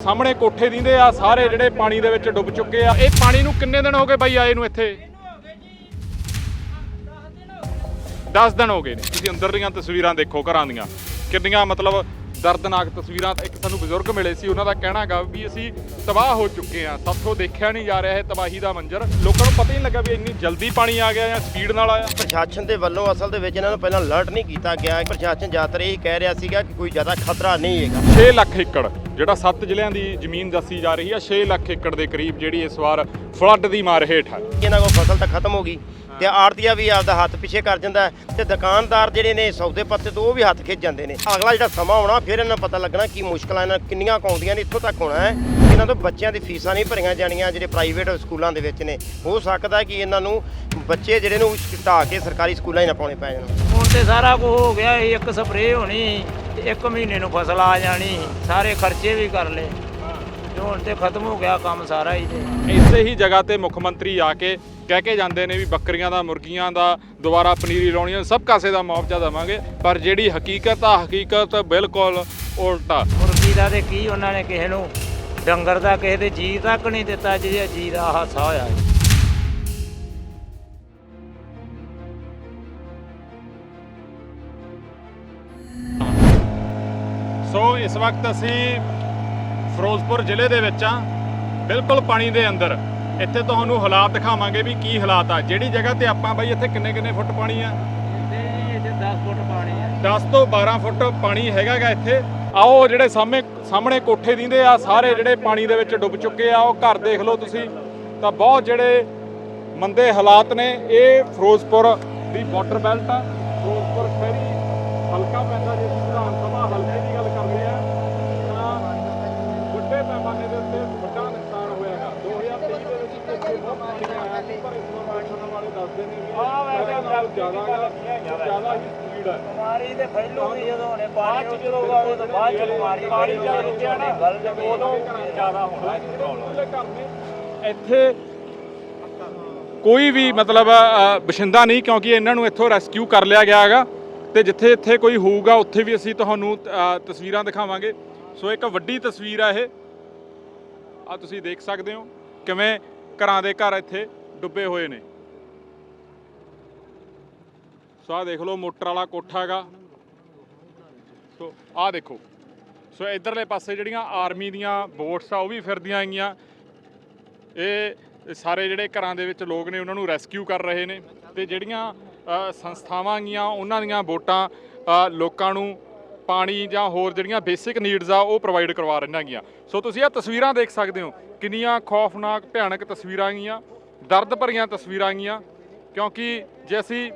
ਸਾਹਮਣੇ ਕੋਠੇ ਦਿੰਦੇ ਆ, ਸਾਰੇ ਜਿਹੜੇ ਪਾਣੀ ਦੇ ਵਿੱਚ ਡੁੱਬ ਚੁੱਕੇ ਆ। ਇਹ ਪਾਣੀ ਨੂੰ ਕਿੰਨੇ ਦਿਨ ਹੋ ਗਏ ਬਾਈ ਆਏ ਨੂੰ ਇੱਥੇ? 10 ਦਿਨ ਹੋ ਗਏ ਨੇ। ਤੁਸੀਂ ਅੰਦਰਲੀਆਂ ਤਸਵੀਰਾਂ ਦੇਖੋ ਘਰਾਂ ਦੀਆਂ। ਕਿੰਨੀਆਂ ਮਤਲਬ ਦਰਦਨਾਕ ਤਸਵੀਰਾਂ ਇੱਕ ਸਾਨੂੰ ਬਜ਼ੁਰਗ ਮਿਲੇ ਸੀ ਉਹਨਾਂ ਦਾ ਕਹਿਣਾ ਹੈਗਾ ਵੀ ਅਸੀਂ ਤਬਾਹ ਹੋ ਚੁੱਕੇ ਆ ਸਾਥੋਂ ਦੇਖਿਆ ਨਹੀਂ ਜਾ ਰਿਹਾ ਇਹ ਤਬਾਹੀ ਦਾ ਮੰਜ਼ਰ। ਲੋਕਾਂ ਨੂੰ ਪਤਾ ਹੀ ਨਹੀਂ ਲੱਗਾ ਵੀ ਇੰਨੀ ਜਲਦੀ ਪਾਣੀ ਆ ਗਿਆ ਜਾਂ ਸਪੀਡ ਨਾਲ ਆਇਆ। ਪ੍ਰਸ਼ਾਸਨ ਦੇ ਵੱਲੋਂ ਅਸਲ ਦੇ ਵਿੱਚ ਇਹਨਾਂ ਨੂੰ ਪਹਿਲਾਂ ਅਲਰਟ ਨਹੀਂ ਕੀਤਾ ਗਿਆ। ਪ੍ਰਸ਼ਾਸਨ ਜ਼ਿਆਦਾਤਰ ਇਹ ਕਹਿ ਰਿਹਾ ਸੀਗਾ ਕਿ ਕੋਈ ਜ਼ਿਆਦਾ ਖਤਰਾ ਨਹੀਂ ਹੈਗਾ। 6 ਲੱਖ ਏਕੜ ਜਿਹੜਾ 7 ਜ਼ਿਲ੍ਹਿਆਂ ਦੀ ਜ਼ਮੀਨ ਦੱਸੀ ਜਾ ਰਹੀ ਆ 6 ਲੱਖ ਏਕੜ ਦੇ ਕਰੀਬ ਜਿਹੜੀ ਇਸ ਵਾਰ ਫਲੱਡ ਦੀ ਮਾਰ ਹੇਠ ਹੈ। ਇਹਨਾਂ ਕੋਲ ਫਸਲ ਤਾਂ ਖਤਮ ਹੋ ਗਈ। ਤੇ ਆੜਤੀਆ ਵੀ ਆਪਦਾ ਹੱਥ ਪਿੱਛੇ ਕਰ ਜਾਂਦਾ ਹੈ ਤੇ ਦੁਕਾਨਦਾਰ ਜਿਹੜੇ ਨੇ ਸੌਦੇ ਪੱਤੇ ਤੋਂ ਉਹ ਵੀ ਹੱਥ ਖਿੱਚ ਜਾਂਦੇ ਨੇ। ਅਗਲਾ ਜਿਹੜਾ ਸਮਾਂ ਆਉਣਾ, ਫਿਰ ਇਹਨਾਂ ਨੂੰ ਪਤਾ ਲੱਗਣਾ ਕੀ ਮੁਸ਼ਕਲਾਂ ਇਹਨਾਂ ਕਿੰਨੀਆਂ ਕੁ ਆਉਂਦੀਆਂ ਨੇ, ਇੱਥੋਂ ਤੱਕ ਹੋਣਾ ਹੈ। ਇਹਨਾਂ ਤੋਂ ਬੱਚਿਆਂ ਦੀ ਫੀਸਾਂ ਨਹੀਂ ਭਰੀਆਂ ਜਾਣੀਆਂ, ਜਿਹੜੇ ਪ੍ਰਾਈਵੇਟ ਸਕੂਲਾਂ ਦੇ ਵਿੱਚ ਨੇ। ਹੋ ਸਕਦਾ ਕਿ ਇਹਨਾਂ ਨੂੰ ਬੱਚੇ ਜਿਹੜੇ ਨੂੰ ਢਾਹ ਕੇ ਸਰਕਾਰੀ ਸਕੂਲਾਂ 'ਚ ਨਾ ਪਾਉਣੇ ਪੈ ਜਾਣ। ਹੁਣ ਤੇ ਸਾਰਾ ਕੁਝ ਹੋ ਗਿਆ ਇੱਕ ਸਪਰੇਅ ਹੋਣੀ, ਇੱਕ ਮਹੀਨੇ ਨੂੰ ਫਸਲ ਆ ਜਾਣੀ, ਸਾਰੇ ਖਰਚੇ ਵੀ ਕਰ ਲਏ। ਹੁਣ ਤੇ ਖਤਮ ਹੋ ਗਿਆ ਕੰਮ ਸਾਰਾ ਹੀ ਤੇ। ਇਸੇ ਹੀ ਜਗ੍ਹਾ ਤੇ ਮੁੱਖ ਮੰਤਰੀ ਆ ਕੇ ਕਹਿ ਕੇ ਜਾਂਦੇ ਨੇ ਵੀ ਬੱਕਰੀਆਂ ਦਾ ਮੁਰਗੀਆਂ ਦਾ ਦੁਬਾਰਾ ਪਨੀਰੀ ਲਾਉਣੀਆਂ ਸਭ ਕਾਸੇ ਦਾ ਮੁਆਵਜ਼ਾ ਦੇਵਾਂਗੇ। ਪਰ ਜਿਹੜੀ ਹਕੀਕਤ ਆ ਹਕੀਕਤ ਬਿਲਕੁਲ ਉਲਟਾ ਮੁਰਗੀ ਦਾ ਤੇ ਕੀ ਉਹਨਾਂ ਨੇ ਕਿਸੇ ਨੂੰ ਡੰਗਰ ਦਾ ਕਿਸੇ ਦੇ ਜੀ ਤੱਕ ਨਹੀਂ ਦਿੱਤਾ ਜਿਹਦੇ ਜੀ ਦਾ ਹਾਸਾ ਹੋਇਆ ਹੈ। ਸੋ ਇਸ ਵਕਤ ਅਸੀਂ ਫਿਰੋਜ਼ਪੁਰ ਜ਼ਿਲ੍ਹੇ ਦੇ ਵਿੱਚ ਆ ਬਿਲਕੁਲ ਪਾਣੀ ਦੇ ਅੰਦਰ। ਇੱਥੇ ਤੁਹਾਨੂੰ ਹਾਲਾਤ ਦਿਖਾਵਾਂਗੇ ਵੀ ਕੀ ਹਾਲਾਤ ਆ। ਜਿਹੜੀ ਜਗ੍ਹਾ ਤੇ ਆਪਾਂ ਬਾਈ ਇੱਥੇ ਕਿੰਨੇ ਕਿੰਨੇ ਫੁੱਟ ਪਾਣੀ ਆ? ਇੱਥੇ 10 ਫੁੱਟ ਪਾਣੀ ਹੈ 10 ਤੋਂ 12 ਫੁੱਟ ਪਾਣੀ ਹੈਗਾਗਾ ਇੱਥੇ। ਆਓ ਜਿਹੜੇ ਸਾਹਮਣੇ ਸਾਹਮਣੇ ਕੋਠੇ ਦਿੰਦੇ ਆ ਸਾਰੇ ਜਿਹੜੇ ਪਾਣੀ ਦੇ ਵਿੱਚ ਡੁੱਬ ਚੁੱਕੇ ਆ ਉਹ ਘਰ ਦੇਖ ਲਓ ਤੁਸੀਂ। ਤਾਂ ਬਹੁਤ ਜਿਹੜੇ ਮੰਦੇ ਹਾਲਾਤ ਨੇ ਇਹ ਫਿਰੋਜ਼ਪੁਰ ਦੀ ਵਾਟਰ ਬੈਲਟ ਆ ਫਿਰੋਜ਼ਪੁਰ ਸ਼ਹਿਰੀ ਹਲਕਾ ਪੈਂਦਾ ਜੇ ਅਸੀਂ ਵਿਧਾਨ ਸਭਾ ਹਲਕੇ ਦੀ ਗੱਲ ਕਰਦੇ ਆ ਤਾਂ ਵੱਡੇ ਪੈਮਾਨੇ ਦੇ ਉੱਤੇ ਵੱਡਾ ਨੁਕਸਾਨ ਹੋਇਆਗਾ 2023 ਦੇ ਵਿੱਚ ਇੱਥੇ ਬਹੁਤ ਪਾਣੀ ਆਇਆ ਸੀ ਪਰ ਇਸ ਵਾਰ ਮਾਰਸ਼ਲ ਵਾਲੇ ਦੱਸਦੇ ਨੇ ਵੀ ਆਹ ਵੈਸੇ ਜ਼ਿਆਦਾ ਜ਼ਿਆਦਾ ਜ਼ਿਆਦਾ ਹੀ ਸਪੀਡ ਜਦੋਂ ਪਾਣੀ ਬਾਅਦ ਚ ਬਿਮਾਰੀ ਪਾਣੀ ਰੁਕਿਆ ਨਾ ਉਦੋਂ ਜ਼ਿਆਦਾ ਹੋਣਾ ਇੱਥੇ ਕੋਈ ਵੀ ਮਤਲਬ ਬਸ਼ਿੰਦਾ ਨਹੀਂ ਕਿਉਂਕਿ ਇਹਨਾਂ ਨੂੰ ਇੱਥੋਂ ਰੈਸਕਿਊ ਕਰ ਲਿਆ ਗਿਆ ਹੈਗਾ। ਤੇ ਜਿੱਥੇ ਇੱਥੇ ਕੋਈ ਹੋਊਗਾ ਉੱਥੇ ਵੀ ਅਸੀਂ ਤੁਹਾਨੂੰ ਤਸਵੀਰਾਂ ਦਿਖਾਵਾਂਗੇ। ਸੋ ਇੱਕ ਵੱਡੀ ਤਸਵੀਰ ਆ ਇਹ। ਆ ਤੁਸੀਂ ਦੇਖ ਸਕਦੇ ਹੋ ਕਿਵੇਂ ਘਰਾਂ ਦੇ ਘਰ ਇੱਥੇ ਡੁੱਬੇ ਹੋਏ ਨੇ। ਸੋ ਆ ਦੇਖ ਲਓ, ਮੋਟਰ ਵਾਲਾ ਕੋਠਾ ਹੈਗਾ। ਸੋ ਆਹ ਦੇਖੋ। ਸੋ ਇਧਰਲੇ ਪਾਸੇ ਜਿਹੜੀਆਂ ਆਰਮੀ ਦੀਆਂ ਬੋਟਸ ਆ, ਉਹ ਵੀ ਫਿਰਦੀਆਂ ਆਈਆਂ ਇਹ ਸਾਰੇ ਜਿਹੜੇ ਘਰਾਂ ਦੇ ਵਿੱਚ ਲੋਕ ਨੇ, ਉਹਨਾਂ ਨੂੰ ਰੈਸਕਿਊ ਕਰ ਰਹੇ ਨੇ। ਤੇ ਜਿਹੜੀਆਂ ਸੰਸਥਾਵਾਂ ਗੀਆਂ ਉਹਨਾਂ ਦੀਆਂ ਵੋਟਾਂ ਲੋਕਾਂ ਨੂੰ ਪਾਣੀ ਜਾਂ ਹੋਰ ਜਿਹੜੀਆਂ ਬੇਸਿਕ ਨੀਡਸ ਆ, ਉਹ ਪ੍ਰੋਵਾਈਡ ਕਰਵਾ ਰਹੀਆਂ ਹੈਗੀਆਂ ਸੋ ਤੁਸੀਂ ਇਹ ਤਸਵੀਰਾਂ ਦੇਖ ਸਕਦੇ ਹੋ, ਕਿੰਨੀਆਂ ਖੌਫਨਾਕ, ਭਿਆਨਕ ਤਸਵੀਰਾਂ ਗੀਆਂ, ਦਰਦ ਭਰੀਆਂ ਤਸਵੀਰਾਂ ਗੀਆਂ, ਕਿਉਂਕਿ ਜੇ ਅਸੀਂ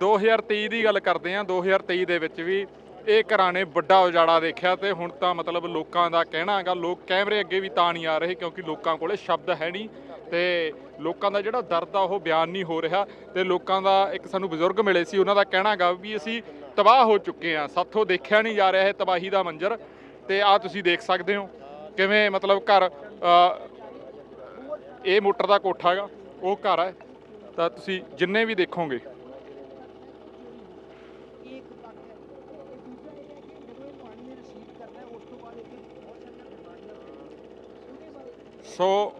2023 ਦੀ ਗੱਲ ਕਰਦੇ ਹਾਂ 2023 ਦੇ ਵਿੱਚ ਵੀ ਇਹ ਘਰਾਂ ਨੇ ਵੱਡਾ ਉਜਾੜਾ ਦੇਖਿਆ ਤੇ ਹੁਣ ਤਾਂ ਮਤਲਬ ਲੋਕਾਂ ਦਾ ਕਹਿਣਾ ਹੈਗਾ, ਲੋਕ ਕੈਮਰੇ ਅੱਗੇ ਵੀ ਤਾਂ ਨਹੀਂ ਆ ਰਹੇ ਕਿਉਂਕਿ ਲੋਕਾਂ ਕੋਲੇ ਸ਼ਬਦ ਹੈ ਨਹੀਂ ਤੇ ਲੋਕਾਂ ਦਾ ਜਿਹੜਾ ਦਰਦ ਆ, ਉਹ ਬਿਆਨ ਨਹੀਂ ਹੋ ਰਿਹਾ ਤੇ ਲੋਕਾਂ ਦਾ ਇੱਕ ਸਾਨੂੰ ਬਜ਼ੁਰਗ ਮਿਲੇ ਸੀ, ਉਹਨਾਂ ਦਾ ਕਹਿਣਾ ਹੈਗਾ ਵੀ ਅਸੀਂ ਤਬਾਹ ਹੋ ਚੁੱਕੇ ਆ। ਸਾਥੋਂ ਦੇਖਿਆ ਨਹੀਂ ਜਾ ਰਿਹਾ ਇਹ ਤਬਾਹੀ ਦਾ ਮੰਜ਼ਰ। ਤੇ ਆ ਤੁਸੀਂ ਦੇਖ ਸਕਦੇ ਹੋ ਕਿਵੇਂ ਮਤਲਬ ਘਰ ਇਹ ਮੋਟਰ ਦਾ ਕੋਠਾ ਹੈਗਾ, ਉਹ ਘਰ ਹੈ। ਤਾਂ ਤੁਸੀਂ ਜਿੰਨੇ ਵੀ ਦੇਖੋਗੇ। ਸੋ,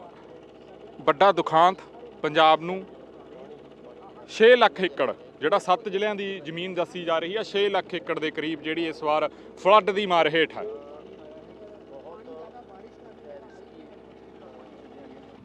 ਵੱਡਾ ਦੁਖਾਂਤ ਪੰਜਾਬ ਨੂੰ। 6 ਲੱਖ ਏਕੜ ਜਿਹੜਾ 7 ਜ਼ਿਲ੍ਹਿਆਂ ਦੀ ਜ਼ਮੀਨ ਦੱਸੀ ਜਾ ਰਹੀ ਹੈ 6 ਲੱਖ ਏਕੜ ਦੇ ਕਰੀਬ ਜਿਹੜੀ ਇਸ ਵਾਰ ਫਲੱਡ ਦੀ ਮਾਰ ਹੇਠ ਹੈ।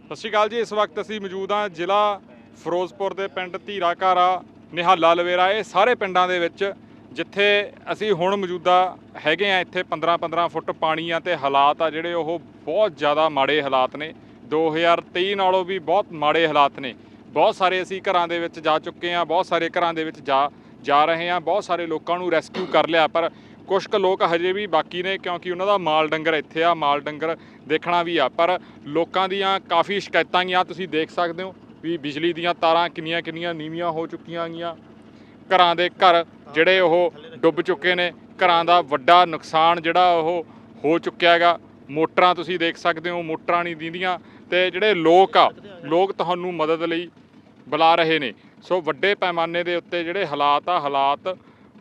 ਸਤਿ ਸ਼੍ਰੀ ਅਕਾਲ ਜੀ, ਇਸ ਵਕਤ ਅਸੀਂ ਮੌਜੂਦ ਹਾਂ ਜ਼ਿਲ੍ਹਾ ਫਿਰੋਜ਼ਪੁਰ ਦੇ ਪਿੰਡ ਧੀਰਾਕਾਰਾ, ਨਿਹਾਲਾ ਲਵੇਰਾ। ਇਹ ਸਾਰੇ ਪਿੰਡਾਂ ਦੇ ਵਿੱਚ ਜਿੱਥੇ ਅਸੀਂ ਹੁਣ ਮੌਜੂਦਾ ਹੈਗੇ ਆ ਇੱਥੇ 15 15 ਫੁੱਟ ਪਾਣੀ ਆ ਤੇ ਹਾਲਾਤ ਆ ਜਿਹੜੇ ਉਹ ਬਹੁਤ ਜ਼ਿਆਦਾ ਮਾੜੇ ਹਾਲਾਤ ਨੇ। 2023 ਨਾਲੋਂ ਵੀ ਬਹੁਤ ਮਾੜੇ ਹਾਲਾਤ ਨੇ। ਬਹੁਤ ਸਾਰੇ ਅਸੀਂ ਘਰਾਂ ਦੇ ਵਿੱਚ ਜਾ ਚੁੱਕੇ ਆ ਬਹੁਤ ਸਾਰੇ ਘਰਾਂ ਦੇ ਵਿੱਚ ਜਾ ਜਾ ਰਹੇ ਆ ਬਹੁਤ ਸਾਰੇ ਲੋਕਾਂ ਨੂੰ ਰੈਸਕਿਊ ਕਰ ਲਿਆ, ਪਰ ਕੁਝ ਕੁ ਲੋਕ ਹਜੇ ਵੀ ਬਾਕੀ ਨੇ ਕਿਉਂਕਿ ਉਹਨਾਂ ਦਾ ਮਾਲ ਡੰਗਰ ਇੱਥੇ ਆ, ਮਾਲ ਡੰਗਰ ਦੇਖਣਾ ਵੀ ਆ, ਪਰ ਲੋਕਾਂ ਦੀਆਂ ਕਾਫੀ ਸ਼ਿਕਾਇਤਾਂ ਗੀਆਂ ਤੁਸੀਂ ਦੇਖ ਸਕਦੇ ਹੋ ਵੀ ਬਿਜਲੀ ਦੀਆਂ ਤਾਰਾਂ ਕਿੰਨੀਆਂ ਕਿੰਨੀਆਂ ਨੀਵੀਆਂ ਹੋ ਚੁੱਕੀਆਂ ਗੀਆਂ ਘਰਾਂ ਦੇ ਘਰ ਜਿਹੜੇ ਉਹ ਡੁੱਬ ਚੁੱਕੇ ਨੇ, ਘਰਾਂ ਦਾ ਵੱਡਾ ਨੁਕਸਾਨ ਜਿਹੜਾ ਉਹ ਹੋ ਚੁੱਕਿਆ ਹੈਗਾ। ਮੋਟਰਾਂ ਤੁਸੀਂ ਦੇਖ ਸਕਦੇ ਹੋ, ਮੋਟਰਾਂ ਨਹੀਂ ਦਿੰਦੀਆਂ ਤੇ ਜਿਹੜੇ ਲੋਕ ਆ, ਲੋਕ ਤੁਹਾਨੂੰ ਮਦਦ ਲਈ ਬੁਲਾ ਰਹੇ ਨੇ। ਸੋ ਵੱਡੇ ਪੈਮਾਨੇ ਦੇ ਉੱਤੇ ਜਿਹੜੇ ਹਾਲਾਤ ਆ, ਹਾਲਾਤ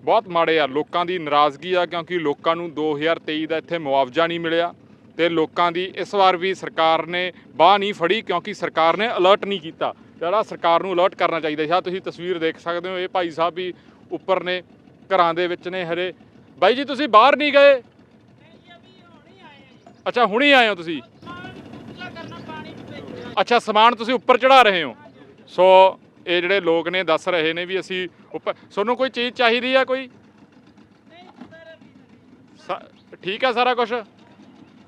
ਬਹੁਤ ਮਾੜੇ ਆ। ਲੋਕਾਂ ਦੀ ਨਾਰਾਜ਼ਗੀ ਆ, ਕਿਉਂਕਿ ਲੋਕਾਂ ਨੂੰ 2023 ਦਾ ਇੱਥੇ ਮੁਆਵਜ਼ਾ ਨਹੀਂ ਮਿਲਿਆ ਤੇ ਲੋਕਾਂ ਦੀ ਇਸ ਵਾਰ ਵੀ ਸਰਕਾਰ ਨੇ ਬਾਹ ਨਹੀਂ ਫੜੀ, ਕਿਉਂਕਿ ਸਰਕਾਰ ਨੇ ਅਲਰਟ ਨਹੀਂ ਕੀਤਾ। ਜਿਹੜਾ ਸਰਕਾਰ ਨੂੰ ਅਲਰਟ ਕਰਨਾ ਚਾਹੀਦਾ ਸੀ। ਆਹ ਤੁਸੀਂ ਤਸਵੀਰ ਦੇਖ ਸਕਦੇ ਹੋ, ਇਹ ਭਾਈ ਸਾਹਿਬ ਵੀ ਉੱਪਰ ਨੇ, ਘਰਾਂ ਦੇ ਵਿੱਚ ਨੇ ਹਰੇ ਬਾਈ ਜੀ, ਤੁਸੀਂ ਬਾਹਰ ਨਹੀਂ ਗਏ? ਅੱਛਾ, ਹੁਣੇ ਆਏ ਹੋ ਤੁਸੀਂ? ਅੱਛਾ, ਸਮਾਨ ਤੁਸੀਂ ਉੱਪਰ ਚੜਾ ਰਹੇ ਹੋ। ਸੋ ਇਹ ਜਿਹੜੇ ਲੋਕ ਨੇ ਦੱਸ ਰਹੇ ਨੇ ਵੀ ਅਸੀਂ ਉੱਪਰ ਤੁਹਾਨੂੰ ਕੋਈ ਚੀਜ਼ ਚਾਹੀਦੀ ਆ ਕੋਈ? ਠੀਕ ਆ ਸਾਰਾ ਕੁਝ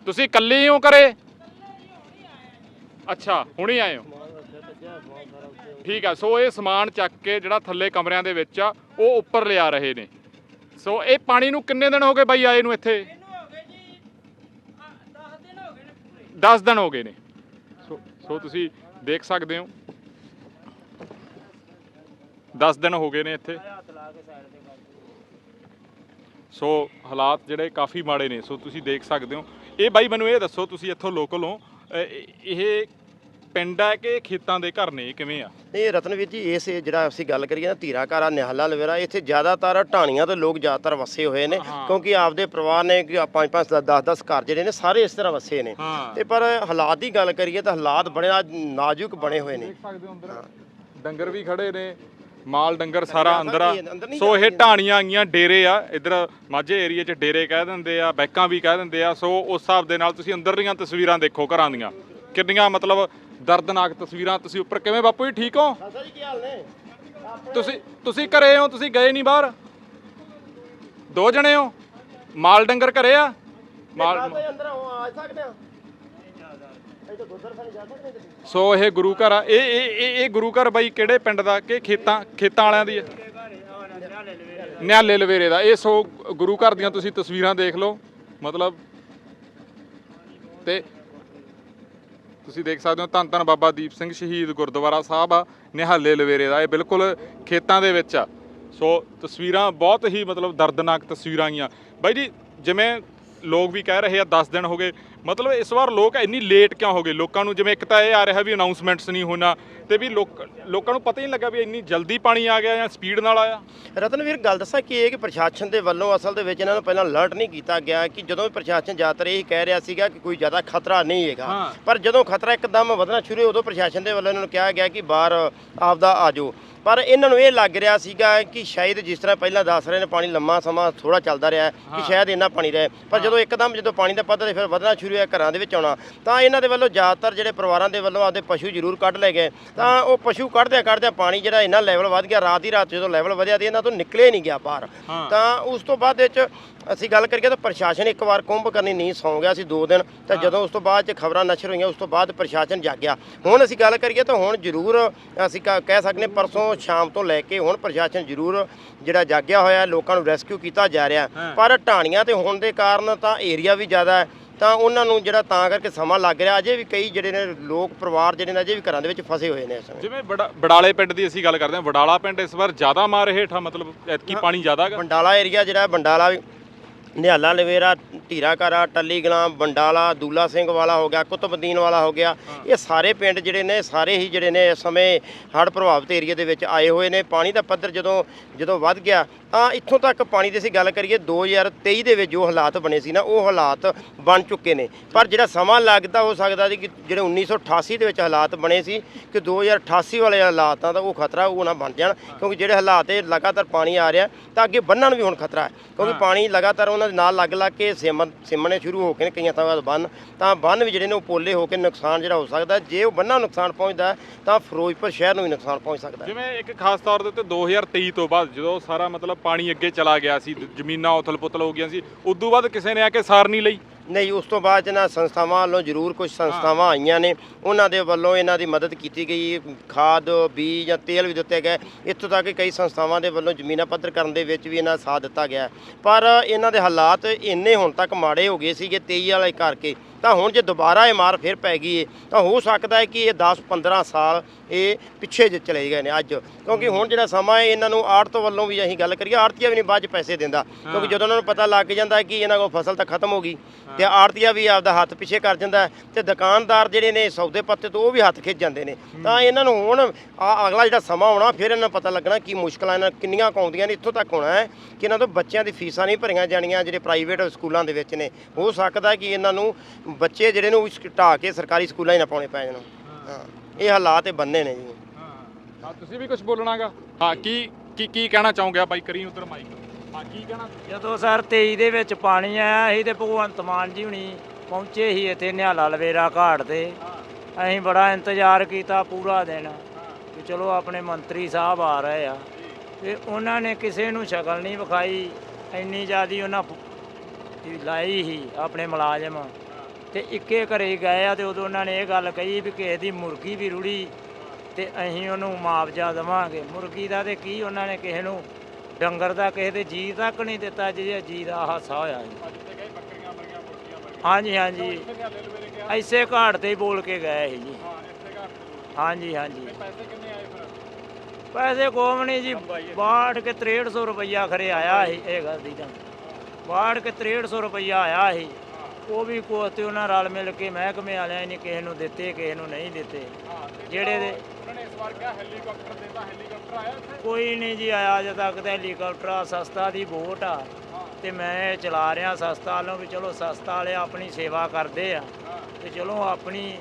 ਤੁਸੀਂ ਇਕੱਲੇ ਹੀ ਹੋ ਕਰੇ ਅੱਛਾ ਹੁਣੀ ਆਏ ਹੋ। ਠੀਕ ਆ ਸੋ ਇਹ ਸਮਾਨ ਚੱਕ ਕੇ ਜਿਹੜਾ ਥੱਲੇ ਕਮਰਿਆਂ ਦੇ ਵਿੱਚ ਆ ਉਹ ਉੱਪਰ ਲਿਆ ਰਹੇ ਨੇ। ਸੋ ਇਹ ਪਾਣੀ ਨੂੰ ਕਿੰਨੇ ਦਿਨ ਹੋ ਗਏ ਬਾਈ ਆਏ ਨੂੰ ਇੱਥੇ? 10 ਦਿਨ ਹੋ ਗਏ ਨੇ। ਸੋ ਸੋ ਤੁਸੀਂ ਦੇਖ ਸਕਦੇ ਹੋ। 10 ਦਿਨ ਹੋ ਗਏ ਨੇ ਇੱਥੇ। ਸੋ ਹਾਲਾਤ ਜਿਹੜੇ ਕਾਫੀ ਮਾੜੇ ਨੇ ਸੋ ਤੁਸੀਂ ਦੇਖ ਸਕਦੇ ਹੋ। ਇਹ ਬਾਈ ਮੈਨੂੰ ਇਹ ਦੱਸੋ ਤੁਸੀਂ ਇੱਥੋਂ ਲੋਕਲ ਹੋ। ਇਹ- ਪਿੰਡ ਹੈ ਕਿ ਖੇਤਾਂ ਦੇ ਘਰ ਨੇ? ਕਿਵੇਂ ਆ? ਇਹ ਰਤਨਵੀਰ ਜੀ ਇਸ ਜਿਹੜਾ ਅਸੀਂ ਗੱਲ ਕਰੀਏ ਨਾ ਧੀਰਾ ਘਾਰਾ ਨਿਹਾਲਾ ਲਵੇਰਾ ਇੱਥੇ ਜ਼ਿਆਦਾਤਰ ਢਾਣੀਆਂ ਤੋਂ ਲੋਕ ਜ਼ਿਆਦਾਤਰ ਵਸੇ ਹੋਏ ਨੇ। ਕਿਉਂਕਿ ਆਪਦੇ ਪਰਿਵਾਰ ਨੇ ਕਿ 5-5 10-10 ਘਰ ਜਿਹੜੇ ਨੇ ਸਾਰੇ ਇਸ ਤਰ੍ਹਾਂ ਵਸੇ ਨੇ। ਤੇ ਪਰ ਹਾਲਾਤ ਦੀ ਗੱਲ ਕਰੀਏ ਤਾਂ ਹਾਲਾਤ ਬੜੇ ਨਾਜ਼ੁਕ ਬਣੇ ਹੋਏ ਨੇ। ਦੇਖ ਸਕਦੇ ਹੋ ਅੰਦਰ। ਡੰਗਰ ਵੀ ਖੜੇ ਨੇ। ਮਾਲ ਡੰਗਰ ਸਾਰਾ ਅੰਦਰ ਆ। ਸੋ ਇਹ। ਢਾਣੀਆਂ ਆਈਆਂ ਡੇਰੇ ਆ ਇਧਰ ਮਾਝੇ ਏਰੀਆ 'ਚ ਡੇਰੇ ਕਹਿ ਦਿੰਦੇ ਆ ਬੈਕਾਂ ਵੀ ਕਹਿ ਦਿੰਦੇ ਆ। ਸੋ ਉਸ ਹਿਸਾਬ ਦੇ ਨਾਲ ਤੁਸੀਂ ਅੰਦਰਲੀਆਂ ਤਸਵੀਰਾਂ ਦੇਖੋ ਘਰਾਂ ਦੀਆਂ। ਕਿੰਨੀਆਂ ਮਤਲਬ ਦਰਦਨਾਕ ਤਸਵੀਰਾਂ ਤੁਸੀਂ ਉੱਪਰ ਕਿਵੇਂ ਬਾਪੂ ਜੀ ਠੀਕ ਹੋ? ਸਾਸਾ ਜੀ ਕੀ ਹਾਲ ਨੇ? ਤੁਸੀਂ ਤੁਸੀਂ ਘਰੇ ਹੋ ਤੁਸੀਂ ਗਏ ਨਹੀਂ ਬਾਹਰ? ਦੋ ਜਣੇ ਹੋ? ਮਾਲ ਡੰਗਰ ਘਰੇ ਆ? ਮਾਲ ਅੰਦਰ ਆ ਸਕਦੇ ਆ ਇਹ ਤਾਂ ਗੁਰਦਰ ਖਾਨ ਜਾ ਸਕਦੇ ਨੇ ਸੋ ਇਹ ਗੁਰੂ ਘਰ ਆ। ਇਹ ਇਹ ਇਹ- ਇਹ ਗੁਰੂ ਘਰ ਬਾਈ ਕਿਹੜੇ ਪਿੰਡ ਦਾ? ਕਿ ਖੇਤਾਂ ਖੇਤਾਂ ਵਾਲਿਆਂ ਦੀ ਹੈ ਨਿਆਲੇ ਲਵੇਰੇ ਦਾ। ਇਹ ਸੋ ਗੁਰੂ ਘਰ ਦੀਆਂ ਤੁਸੀਂ ਤਸਵੀਰਾਂ ਦੇਖ ਲਓ। ਮਤਲਬ ਤੇ ਤੁਸੀਂ ਦੇਖ ਸਕਦੇ ਹੋ ਧੰਨ ਧੰਨ ਬਾਬਾ ਦੀਪ ਸਿੰਘ ਸ਼ਹੀਦ ਗੁਰਦੁਆਰਾ ਸਾਹਿਬ ਆ, ਨਿਹਾਲੇ ਲਵੇਰੇ ਦਾ। ਇਹ ਬਿਲਕੁਲ ਖੇਤਾਂ ਦੇ ਵਿੱਚ ਆ। ਸੋ ਤਸਵੀਰਾਂ ਬਹੁਤ ਹੀ ਮਤਲਬ ਦਰਦਨਾਕ ਤਸਵੀਰਾਂ ਆਈਆਂ। ਬਾਈ ਜੀ, ਜਿਵੇਂ ਲੋਕ ਵੀ ਕਹਿ ਰਹੇ ਆ 10 ਦਿਨ ਹੋ ਗਏ ਮਤਲਬ ਇਸ ਵਾਰ ਲੋਕ ਇੰਨੀ ਲੇਟ ਕਿਉਂ ਹੋ ਗਏ? ਲੋਕਾਂ ਨੂੰ ਜਿਵੇਂ ਇੱਕ ਤਾਂ ਇਹ ਆ ਰਿਹਾ ਵੀ ਅਨਾਉਂਸਮੈਂਟਸ ਨਹੀਂ ਹੋਣਾ ਤੇ ਵੀ ਲੋਕ ਲੋਕਾਂ ਨੂੰ ਪਤਾ ਹੀ ਨਹੀਂ ਲੱਗਾ ਵੀ ਇੰਨੀ ਜਲਦੀ ਪਾਣੀ ਆ ਗਿਆ ਜਾਂ ਸਪੀਡ ਨਾਲ ਆਇਆ। ਰਤਨਵੀਰ ਗੱਲ ਦੱਸਾਂ ਕਿ ਇਹ ਕਿ ਪ੍ਰਸ਼ਾਸਨ ਦੇ ਵੱਲੋਂ ਅਸਲ ਦੇ ਵਿੱਚ ਇਹਨਾਂ ਨੂੰ ਪਹਿਲਾਂ ਅਲਰਟ ਨਹੀਂ ਕੀਤਾ ਗਿਆ ਕਿ ਜਦੋਂ ਵੀ ਪ੍ਰਸ਼ਾਸਨ ਜ਼ਿਆਦਾਤਰ ਇਹ ਕਹਿ ਰਿਹਾ ਸੀਗਾ ਕਿ ਕੋਈ ਜ਼ਿਆਦਾ ਖਤਰਾ ਨਹੀਂ ਹੈਗਾ। ਪਰ ਜਦੋਂ ਖਤਰਾ ਇੱਕਦਮ ਵਧਣਾ ਸ਼ੁਰੂ ਹੋਇਆ ਉਦੋਂ ਪ੍ਰਸ਼ਾਸਨ ਦੇ ਵੱਲੋਂ ਇਹਨਾਂ ਨੂੰ ਕਿਹਾ ਗਿਆ ਕਿ ਬਾਹਰ ਆਪਦਾ ਆ ਜਾਓ। ਪਰ ਇਹਨਾਂ ਨੂੰ ਇਹ ਲੱਗ ਰਿਹਾ ਸੀਗਾ ਕਿ ਸ਼ਾਇਦ ਜਿਸ ਤਰ੍ਹਾਂ ਪਹਿਲਾਂ ਦੱਸ ਰਹੇ ਨੇ ਪਾਣੀ ਲੰਮਾ ਸਮਾਂ ਥੋੜਾ ਚੱਲਦਾ ਰਿਹਾ ਕਿ ਸ਼ਾਇਦ ਇੰਨਾ ਪਾਣੀ ਰਹੇ। ਪਰ ਜਦੋਂ ਇੱਕਦਮ ਜਦੋਂ ਪਾਣੀ ਦਾ ਪੱਧਰ ਫਿਰ ਵਧਣਾ ਸ਼ੁਰੂ ਹੋਇਆ ਘਰਾਂ ਦੇ ਵਿੱਚ ਆਉਣਾ ਤਾਂ ਇਹਨਾਂ ਦੇ ਵੱਲੋਂ ਜ਼ਿਆਦਾਤਰ ਜਿਹੜੇ ਪਰਿਵਾਰਾਂ ਦੇ ਵੱਲੋਂ ਆਪਦੇ ਪਸ਼ੂ ਜ਼ਰੂਰ ਕੱਢ ਲਏ ਗਏ। ਤਾਂ ਉਹ ਪਸ਼ੂ ਕੱਢਦਿਆਂ ਕੱਢਦਿਆਂ ਪਾਣੀ ਜਿਹੜਾ ਇੰਨਾ ਲੈਵਲ ਵੱਧ ਗਿਆ ਰਾਤ ਦੀ ਰਾਤ ਜਦੋਂ ਲੈਵਲ ਵਧਿਆ ਤੇ ਇਹਨਾਂ ਤੋਂ ਨਿਕਲੇ ਨਹੀਂ ਗਿਆ ਬਾਹਰ। ਹਾਂ। ਤਾਂ ਉਸ ਤੋਂ ਬਾਅਦ ਵਿੱਚ ਅਸੀਂ ਗੱਲ ਕਰੀਏ ਤਾਂ ਪ੍ਰਸ਼ਾਸਨ ਇੱਕ ਵਾਰ ਕੁੰਭ ਕਰਨੀ ਨਹੀਂ ਸੌਂ ਗਿਆ ਸੀ ਦੋ ਦਿਨ ਤਾਂ ਜਦੋਂ ਉਸ ਤੋਂ ਬਾਅਦ ਚ ਖਬਰਾਂ ਨਸ਼ਰ ਹੋਈਆਂ ਉਸ ਤੋਂ ਬਾਅਦ ਪ੍ਰਸ਼ਾਸਨ ਜਾਗਿਆ ਹੁਣ ਅਸੀਂ ਗੱਲ ਕਰੀਏ ਤਾਂ ਹੁਣ ਜ਼ਰੂਰ ਅਸੀਂ ਕਹਿ ਸਕਦੇ ਹਾਂ ਪਰਸੋਂ ਸ਼ਾਮ ਤੋਂ ਲੈ ਕੇ ਹੁਣ ਪ੍ਰਸ਼ਾਸਨ ਜ਼ਰੂਰ ਜਿਹੜਾ ਜਾਗਿਆ ਹੋਇਆ ਹੈ, ਲੋਕਾਂ ਨੂੰ ਰੈਸਕਿਊ ਕੀਤਾ ਜਾ ਰਿਹਾ। ਹਾਂ। ਪਰ ਢਾਣੀਆਂ ਤੇ ਹੋਣ ਦੇ ਕਾਰਨ ਤਾਂ ਏਰੀਆ ਵੀ ਜ਼ਿਆਦਾ ਹੈ। ਤਾਂ ਉਹਨਾਂ ਨੂੰ ਜਿਹੜਾ ਤਾਂ ਕਰਕੇ ਸਮਾਂ ਲੱਗ ਰਿਹਾ ਅਜੇ ਵੀ ਕਈ ਜਿਹੜੇ ਨੇ ਲੋਕ ਪਰਿਵਾਰ ਜਿਹੜੇ ਨੇ ਅਜੇ ਵੀ ਘਰਾਂ ਦੇ ਵਿੱਚ ਫਸੇ ਹੋਏ ਨੇ ਇਸ ਸਮੇਂ। ਜਿਵੇਂ ਬੜਾ- ਬਡਾਲੇ ਪਿੰਡ ਦੀ ਅਸੀਂ ਗੱਲ ਕਰਦੇ ਹਾਂ ਬਡਾਲਾ ਪਿੰਡ ਇਸ ਵਾਰ ਜ਼ਿਆਦਾ ਮਾਰ ਹੇਠਾਂ ਮਤਲਬ ਐਤਕੀ ਪਾਣੀ ਜ਼ਿਆਦਾ ਹੈਗਾ। ਬੰਡਾਲਾ ਏਰੀਆ ਜਿਹੜਾ ਬੰਡਾਲਾ ਵੀ ਨਿਹਾਲਾ ਲਵੇਰਾ ਧੀਰਾ ਘਰਾ ਟੱਲੀ ਗਲਾਂ ਬੰਡਾਲਾ ਦੂਲਾ ਸਿੰਘ ਵਾਲਾ ਹੋ ਗਿਆ ਕੁਤਬਦੀਨ ਵਾਲਾ ਹੋ ਗਿਆ। ਇਹ ਸਾਰੇ ਪਿੰਡ ਜਿਹੜੇ ਨੇ ਸਾਰੇ ਹੀ ਜਿਹੜੇ ਨੇ ਇਸ ਸਮੇਂ ਹੜ੍ਹ ਪ੍ਰਭਾਵਿਤ ਏਰੀਆ ਦੇ ਵਿੱਚ ਆਏ ਹੋਏ ਨੇ। ਪਾਣੀ ਦਾ ਪੱਧਰ ਜਦੋਂ ਜਦੋਂ ਵੱਧ ਗਿਆ ਤਾਂ ਇੱਥੋਂ ਤੱਕ ਪਾਣੀ ਦੀ ਅਸੀਂ ਗੱਲ ਕਰੀਏ 2023 ਦੇ ਵਿੱਚ ਜੋ ਹਾਲਾਤ ਬਣੇ ਸੀ ਨਾ ਉਹ ਹਾਲਾਤ ਬਣ ਚੁੱਕੇ ਨੇ। ਪਰ ਜਿਹੜਾ ਸਮਾਂ ਲੱਗਦਾ ਹੋ ਸਕਦਾ ਸੀ ਕਿ ਜਿਹੜੇ 1988 ਦੇ ਵਿੱਚ ਹਾਲਾਤ ਬਣੇ ਸੀ ਕਿ 2088 ਵਾਲੇ ਹਾਲਾਤਾਂ ਦਾ ਉਹ ਖਤਰਾ ਉਹ ਨਾ ਬਣ ਜਾਣ ਕਿਉਂਕਿ ਜਿਹੜੇ ਹਾਲਾਤ ਇਹ ਲਗਾਤਾਰ ਪਾਣੀ ਆ ਰਿਹਾ ਤਾਂ ਅੱਗੇ ਬੰਨਣ ਵੀ ਹੁਣ ਖਤਰਾ ਹੈ। ਕਿਉਂਕਿ ਪਾਣੀ ਲਗਾਤਾਰ ਉਹਨਾਂ ਦੇ ਨਾਲ ਲੱਗ ਲੱਗ ਕੇ ਸਿਮਣ ਸਿਮਣੇ ਸ਼ੁਰੂ ਹੋ ਕੇ ਨੇ ਕਈਆਂ ਥਾਵਾਂ ਤੋਂ ਬੰਨ, ਤਾਂ ਬੰਨ ਵੀ ਜਿਹੜੇ ਨੇ ਉਹ ਪੋਲੇ ਹੋ ਕੇ ਨੁਕਸਾਨ ਜਿਹੜਾ ਹੋ ਸਕਦਾ। ਜੇ ਉਹ ਬੰਨਾਂ ਨੂੰ ਨੁਕਸਾਨ ਪਹੁੰਚਦਾ, ਤਾਂ ਫਿਰੋਜ਼ਪੁਰ ਸ਼ਹਿਰ ਨੂੰ ਵੀ ਨੁਕਸਾਨ ਪਹੁੰਚ ਸਕਦਾ। ਜਿਵੇਂ ਇੱਕ ਖਾਸ ਤੌਰ ਦੇ ਉੱਤੇ 2023 ਤੋਂ ਬਾਅਦ ਜਦੋਂ ਸਾਰਾ ਮਤਲਬ ਪਾਣੀ ਅੱਗੇ ਚਲਾ ਗਿਆ ਸੀ ਜ਼ਮੀਨਾਂ ਉਥਲ-ਪੁਥਲ ਹੋ ਗਈਆਂ ਸੀ, ਉਦੋਂ ਬਾਅਦ ਕਿਸੇ ਨੇ ਆ ਕੇ ਸਾਰ ਨਹੀਂ ਲਈ। ਨਹੀਂ ਉਸ ਤੋਂ ਬਾਅਦ ਇਹਨਾਂ ਸੰਸਥਾਵਾਂ ਵੱਲੋਂ ਜ਼ਰੂਰ ਕੁਝ ਸੰਸਥਾਵਾਂ ਆਈਆਂ ਨੇ। ਉਹਨਾਂ ਦੇ ਵੱਲੋਂ ਇਹਨਾਂ ਦੀ ਮਦਦ ਕੀਤੀ ਗਈ। ਖਾਦ ਬੀਜ ਜਾਂ ਤੇਲ ਵੀ ਦਿੱਤੇ ਗਏ। ਇੱਥੋਂ ਤੱਕ ਕਿ ਕਈ ਸੰਸਥਾਵਾਂ ਦੇ ਵੱਲੋਂ ਜ਼ਮੀਨਾਂ ਪੱਧਰ ਕਰਨ ਦੇ ਵਿੱਚ ਵੀ ਇਹਨਾਂ ਸਾਥ ਦਿੱਤਾ ਗਿਆ। ਪਰ ਇਹਨਾਂ ਦੇ ਹਾਲਾਤ ਇੰਨੇ ਹੁਣ ਤੱਕ ਮਾੜੇ ਹੋ ਗਏ ਸੀਗੇ 23 ਵਾਲੇ ਕਰਕੇ। ਤਾਂ ਹੁਣ ਜੇ ਦੁਬਾਰਾ ਇਹ ਮਾਰ ਫਿਰ ਪੈ ਗਈ ਤਾਂ ਹੋ ਸਕਦਾ ਹੈ ਕਿ ਇਹ 10 15 ਸਾਲ ਇਹ ਪਿੱਛੇ ਜੇ ਚਲੇ ਗਏ ਨੇ ਅੱਜ। ਕਿਉਂਕਿ ਹੁਣ ਜਿਹੜਾ ਸਮਾਂ ਹੈ ਇਹਨਾਂ ਨੂੰ ਆੜਤ ਵੱਲੋਂ ਵੀ ਅਸੀਂ ਗੱਲ ਕਰੀਏ ਆੜਤੀਆ ਵੀ ਨਹੀਂ ਬਾਅਦ ਚ ਪੈਸੇ ਦਿੰਦਾ। ਕਿਉਂਕਿ ਜਦੋਂ ਉਹਨਾਂ ਨੂੰ ਪਤਾ ਲੱਗ ਜਾਂਦਾ ਕਿ ਇਹਨਾਂ ਕੋਲ ਫਸਲ ਤਾਂ ਖਤਮ ਹੋ ਗਈ। ਤੇ ਆੜਤੀਆ ਵੀ ਆਪਦਾ ਹੱਥ ਪਿੱਛੇ ਕਰ ਜਾਂਦਾ ਹੈ ਤੇ ਦੁਕਾਨਦਾਰ ਜਿਹੜੇ ਨੇ ਸੌਦੇ ਪੱਤੇ ਤੋਂ ਉਹ ਵੀ ਹੱਥ ਖਿੱਚ ਜਾਂਦੇ ਨੇ। ਤਾਂ ਇਹਨਾਂ ਨੂੰ ਹੁਣ ਆ ਅਗਲਾ ਜਿਹੜਾ ਸਮਾਂ ਆਉਣਾ, ਫਿਰ ਇਹਨਾਂ ਨੂੰ ਪਤਾ ਲੱਗਣਾ ਕੀ ਮੁਸ਼ਕਲਾਂ ਇਹਨਾਂ ਕਿੰਨੀਆਂ ਕੁ ਆਉਂਦੀਆਂ ਨੇ, ਇੱਥੋਂ ਤੱਕ ਹੋਣਾ ਹੈ ਕਿ ਇਹਨਾਂ ਤੋਂ ਬੱਚਿਆਂ ਦੀ ਫੀਸਾਂ ਨਹੀਂ ਭਰੀਆਂ ਜਾਣੀਆਂ, ਜਿਹੜੇ ਪ੍ਰਾਈਵੇਟ ਸਕੂਲਾਂ ਦੇ ਵਿੱਚ ਨੇ। ਹੋ ਸਕਦਾ ਕਿ ਇਹਨਾਂ ਨੂੰ ਬੱਚੇ ਜਿਹੜੇ ਨੂੰ ਉਹ ਢਾਹ ਕੇ ਸਰਕਾਰੀ ਸਕੂਲਾਂ ਹੀ ਨਾ ਪਾਉਣੇ ਪੈ ਜਾਣ। ਹਾਂ, ਇਹ ਹਾਲਾਤ ਇਹ ਬੰਨੇ ਨੇ ਜੀ। ਹਾਂ ਤੁਸੀਂ ਵੀ ਕੁਝ ਬੋਲਣਾਗਾ? ਹਾਂ, ਕੀ ਕੀ ਕੀ ਕਹਿਣਾ ਚਾਹੋਗੇ ਬਾਈ, ਕਰੀ ਉਧਰ ਮਾਈਕ ਹਾਂ ਕੀ ਕਹਿਣਾ ਜਦੋਂ ਸਰ 23 ਦੇ ਵਿੱਚ ਪਾਣੀ ਆਇਆ ਸੀ ਤੇ ਭਗਵੰਤ ਮਾਨ ਜੀ ਹੁਣੀ ਪਹੁੰਚੇ ਸੀ ਇੱਥੇ ਨਿਹਾਲਾ ਲਵੇਰਾ ਘਾਟ ਤੇ। ਅਸੀਂ ਬੜਾ ਇੰਤਜ਼ਾਰ ਕੀਤਾ ਪੂਰਾ ਦਿਨ ਕਿ ਚਲੋ ਆਪਣੇ ਮੰਤਰੀ ਸਾਹਿਬ ਆ ਰਹੇ ਆ। ਤੇ ਉਹਨਾਂ ਨੇ ਕਿਸੇ ਨੂੰ ਸ਼ਕਲ ਨਹੀਂ ਵਿਖਾਈ। ਇੰਨੀ ਜ਼ਿਆਦੀ ਉਹਨਾਂ ਲਾਈ ਸੀ ਆਪਣੇ ਮੁਲਾਜ਼ਮ। ਤੇ ਇੱਕੇ ਘਰੇ ਗਏ ਆ ਤੇ ਉਦੋਂ ਉਹਨਾਂ ਨੇ ਇਹ ਗੱਲ ਕਹੀ ਵੀ ਕਿਸੇ ਦੀ ਮੁਰਗੀ ਵੀ ਰੁੜੀ ਤੇ ਅਸੀਂ ਉਹਨੂੰ ਮੁਆਵਜ਼ਾ ਦੇਵਾਂਗੇ। ਮੁਰਗੀ ਦਾ ਤੇ ਕੀ ਉਹਨਾਂ ਨੇ ਕਿਸੇ ਨੂੰ ਡੰਗਰ ਦਾ ਕਿਸੇ ਦੇ ਜੀ ਤੱਕ ਨਹੀਂ ਦਿੱਤਾ, ਜਿਹਦੇ ਜੀ ਦਾ ਹਾਸਾ ਹੋਇਆ ਜੀ। ਹਾਂਜੀ ਹਾਂਜੀ। ਇੱਥੇ ਐਸੇ ਘਾਟ ਤੇ ਹੀ ਬੋਲ ਕੇ ਗਏ ਸੀ ਜੀ। ਹਾਂਜੀ ਹਾਂਜੀ। ਪੈਸੇ ਕਿੰਨੇ ਕੋਮ ਨਹੀਂ ਜੀ। ਬਾੜ ਕੇ 6300 ਰੁਪਈਆ ਖਰੇ ਆਇਆ ਸੀ, ਇਹ ਗੱਲ ਦੀ ਤਾਂ। ਬਾੜ ਕੇ 6300 ਰੁਪਈਆ ਆਇਆ ਸੀ। ਉਹ ਵੀ ਕੋਹ ਤੇ ਉਹਨਾਂ ਰਲ ਮਿਲ ਕੇ ਮਹਿਕਮੇ ਵਾਲਿਆਂ ਨੇ ਕਿਸੇ ਨੂੰ ਦਿੱਤੇ, ਕਿਸੇ ਨੂੰ ਨਹੀਂ ਦਿੱਤੇ। ਜਿਹੜੇ ਦੇ ਹੈਲੀਕਾਪਟਰ ਆਇਆ ਇੱਥੇ? ਕੋਈ ਨਹੀਂ ਜੀ ਆਇਆ ਅਜੇ ਤੱਕ ਤਾਂ ਹੈਲੀਕਾਪਟਰ ਆ ਸਸਤਾ ਦੀ ਵੋਟ ਆ। ਤੇ ਮੈਂ ਇਹ ਚਲਾ ਰਿਹਾ ਸਸਤਾ ਵਾਲੋਂ ਵੀ ਚਲੋ ਸਸਤਾ ਵਾਲੇ ਆਪਣੀ ਸੇਵਾ ਕਰਦੇ ਆ। ਤੇ ਚਲੋ ਆਪਣੀ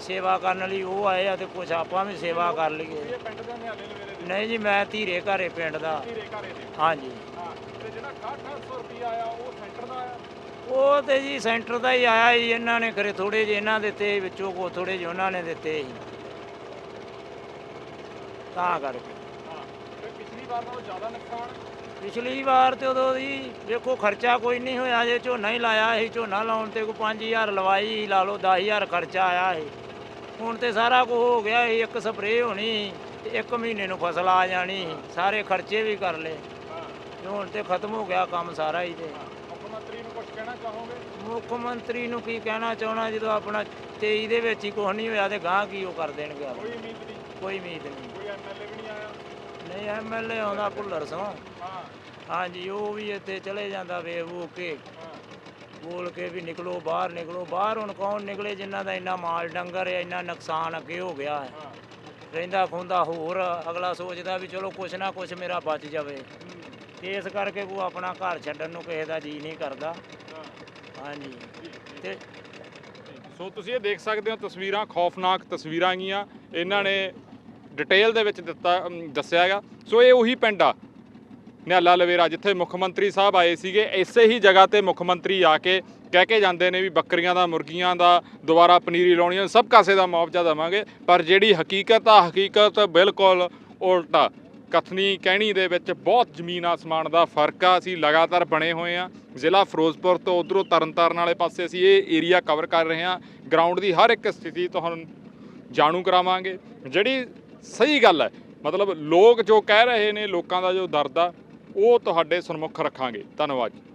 ਸੇਵਾ ਕਰਨ ਲਈ ਉਹ ਆਏ ਆ ਤੇ ਕੁਝ ਆਪਾਂ ਵੀ ਸੇਵਾ ਕਰ ਲਈਏ। ਇਹ ਪਿੰਡ ਦੇ ਨਿਹਾਲੇ ਲਵੇਰੇ ਦੇ? ਨਹੀਂ ਜੀ ਮੈਂ ਧੀਰੇ ਘਰੇ ਪਿੰਡ ਦਾ। ਧੀਰੇ ਘਰੇ ਦੇ। ਹਾਂਜੀ। ਹਾਂ। ਤੇ ਜਿਹੜਾ 6800 ਰੁਪਇਆ ਆਇਆ ਉਹ ਸੈਂਟਰ ਦਾ ਆਇਆ? ਉਹ ਤੇ ਜੀ ਸੈਂਟਰ ਦਾ ਹੀ ਆਇਆ ਸੀ ਇਹਨਾਂ ਨੇ ਖਰੇ ਥੋੜੇ ਜਿਹੇ ਇਹਨਾਂ ਦਿੱਤੇ ਵਿੱਚੋਂ ਕੋ ਥੋੜੇ ਜਿਹੇ ਉਹਨਾਂ ਨੇ ਦਿੱਤੇ ਸੀ। ਤਾਂ ਕਰਕੇ। ਪਿਛਲੀ ਵਾਰ ਨਾਲੋਂ ਜ਼ਿਆਦਾ ਨੁਕਸਾਨ? ਪਿਛਲੀ ਵਾਰ ਤੇ ਉਦੋਂ ਦੀ ਵੇਖੋ ਖਰਚਾ ਕੋਈ ਨਹੀਂ ਹੋਇਆ ਜੇ ਝੋਨਾ ਹੀ ਲਾਇਆ ਸੀ ਝੋਨਾ ਲਾਉਣ ਤੇ ਕੋਈ 5000 ਲਵਾਈ ਲਾ ਲਓ 10000 ਖਰਚਾ ਆਇਆ ਸੀ। ਹੁਣ ਤੇ ਸਾਰਾ ਕੁਝ ਹੋ ਗਿਆ ਸੀ ਇੱਕ ਸਪਰੇਅ ਹੋਣੀ ਤੇ ਇੱਕ ਮਹੀਨੇ ਨੂੰ ਫਸਲ ਆ ਜਾਣੀ ਸਾਰੇ ਖਰਚੇ ਵੀ ਕਰ ਲਏ। ਹੁਣ ਤੇ ਖਤਮ ਹੋ ਗਿਆ ਕੰਮ ਸਾਰਾ ਹੀ ਤੇ। ਮੁੱਖ ਮੰਤਰੀ ਨੂੰ ਕੁਝ ਕਹਿਣਾ ਚਾਹੋਗੇ? ਮੁੱਖ ਮੰਤਰੀ ਨੂੰ ਕੀ ਕਹਿਣਾ ਚਾਹਣਾ ਜਦੋਂ ਆਪਣਾ 23 ਦੇ ਵਿੱਚ ਹੀ ਕੁਝ ਨਹੀਂ ਹੋਇਆ ਤੇ ਗਾਂ ਕੀ ਉਹ ਕਰ ਦੇਣਗੇ? ਕੋਈ ਉਮੀਦ ਨਹੀਂ। ਕੋਈ ਉਮੀਦ ਨਹੀਂ। ਨਹੀਂ ਐਮਐਲਏ ਆਉਂਦਾ ਭੁੱਲਰ ਸੋਂ। ਹਾਂਜੀ, ਉਹ ਵੀ ਇੱਥੇ ਚਲੇ ਜਾਂਦਾ ਵੇ ਕੇ ਬੋਲ ਕੇ ਵੀ ਨਿਕਲੋ ਬਾਹਰ ਨਿਕਲੋ ਬਾਹਰ। ਹੁਣ ਕੌਣ ਨਿਕਲੇ ਜਿਨ੍ਹਾਂ ਦਾ ਇੰਨਾ ਮਾਲ ਡੰਗਰ ਹੈ, ਇੰਨਾ ਨੁਕਸਾਨ ਅੱਗੇ ਹੋ ਗਿਆ ਹੈ। ਰਹਿੰਦਾ ਖੁੰਦਾ ਹੋਰ, ਅਗਲਾ ਸੋਚਦਾ ਵੀ ਚਲੋ ਕੁਛ ਨਾ ਕੁਛ ਮੇਰਾ ਬਚ ਜਾਵੇ। ਤੇ ਇਸ ਕਰਕੇ ਉਹ ਆਪਣਾ ਘਰ ਛੱਡਣ ਨੂੰ ਕਿਸੇ ਦਾ ਜੀ ਨਹੀਂ ਕਰਦਾ। ਹਾਂਜੀ। ਤੇ ਸੋ ਤੁਸੀਂ ਇਹ ਦੇਖ ਸਕਦੇ ਹੋ ਤਸਵੀਰਾਂ, ਖੌਫਨਾਕ ਤਸਵੀਰਾਂ ਗੀਆਂ ਇਹਨਾਂ ਨੇ ਡਿਟੇਲ ਦੇ ਵਿੱਚ ਦਿੱਤਾ ਦੱਸਿਆ ਹੈਗਾ ਸੋ ਇਹ ਉਹੀ ਪਿੰਡ ਆ, ਨਿਹਾਲਾ ਲਵੇਰਾ, ਜਿੱਥੇ ਮੁੱਖ ਮੰਤਰੀ ਸਾਹਿਬ ਆਏ ਸੀਗੇ। ਇਸੇ ਹੀ ਜਗ੍ਹਾ ਤੇ ਮੁੱਖ ਮੰਤਰੀ ਆ ਕੇ ਕਹਿ ਕੇ ਜਾਂਦੇ ਨੇ ਵੀ ਬੱਕਰੀਆਂ ਦਾ, ਮੁਰਗੀਆਂ ਦਾ, ਦੁਬਾਰਾ ਪਨੀਰੀ ਲਾਉਣੀ ਸਭ ਕਾਸੇ ਦਾ ਮੁਆਵਜ਼ਾ ਦੇਵਾਂਗੇ। ਪਰ ਜਿਹੜੀ ਹਕੀਕਤ ਆ, ਹਕੀਕਤ ਬਿਲਕੁਲ ਉਲਟਾ ਕਥਨੀ ਕਹਿਣੀ ਦੇ ਵਿੱਚ ਬਹੁਤ ਜ਼ਮੀਨ ਆਸਮਾਨ ਦਾ ਫ਼ਰਕ ਆ। ਅਸੀਂ ਲਗਾਤਾਰ ਬਣੇ ਹੋਏ ਆ। ਜ਼ਿਲ੍ਹਾ ਫਿਰੋਜ਼ਪੁਰ ਤੋਂ ਉਧਰੋਂ ਤਰਨਤਾਰਨ ਵਾਲੇ ਪਾਸੇ ਅਸੀਂ ਇਹ ਏਰੀਆ ਕਵਰ ਕਰ ਰਹੇ ਹਾਂ ਗਰਾਊਂਡ ਦੀ ਹਰ ਇੱਕ ਸਥਿਤੀ ਤੁਹਾਨੂੰ ਜਾਣੂ ਕਰਾਵਾਂਗੇ। ਜਿਹੜੀ ਸਹੀ ਗੱਲ ਹੈ। ਮਤਲਬ ਲੋਕ ਜੋ ਕਹਿ ਰਹੇ ਨੇ ਲੋਕਾਂ ਦਾ ਜੋ ਦਰਦ ਆ, ਉਹ ਤੁਹਾਡੇ ਸਨਮੁਖ ਰੱਖਾਂਗੇ। ਧੰਨਵਾਦ ਜੀ।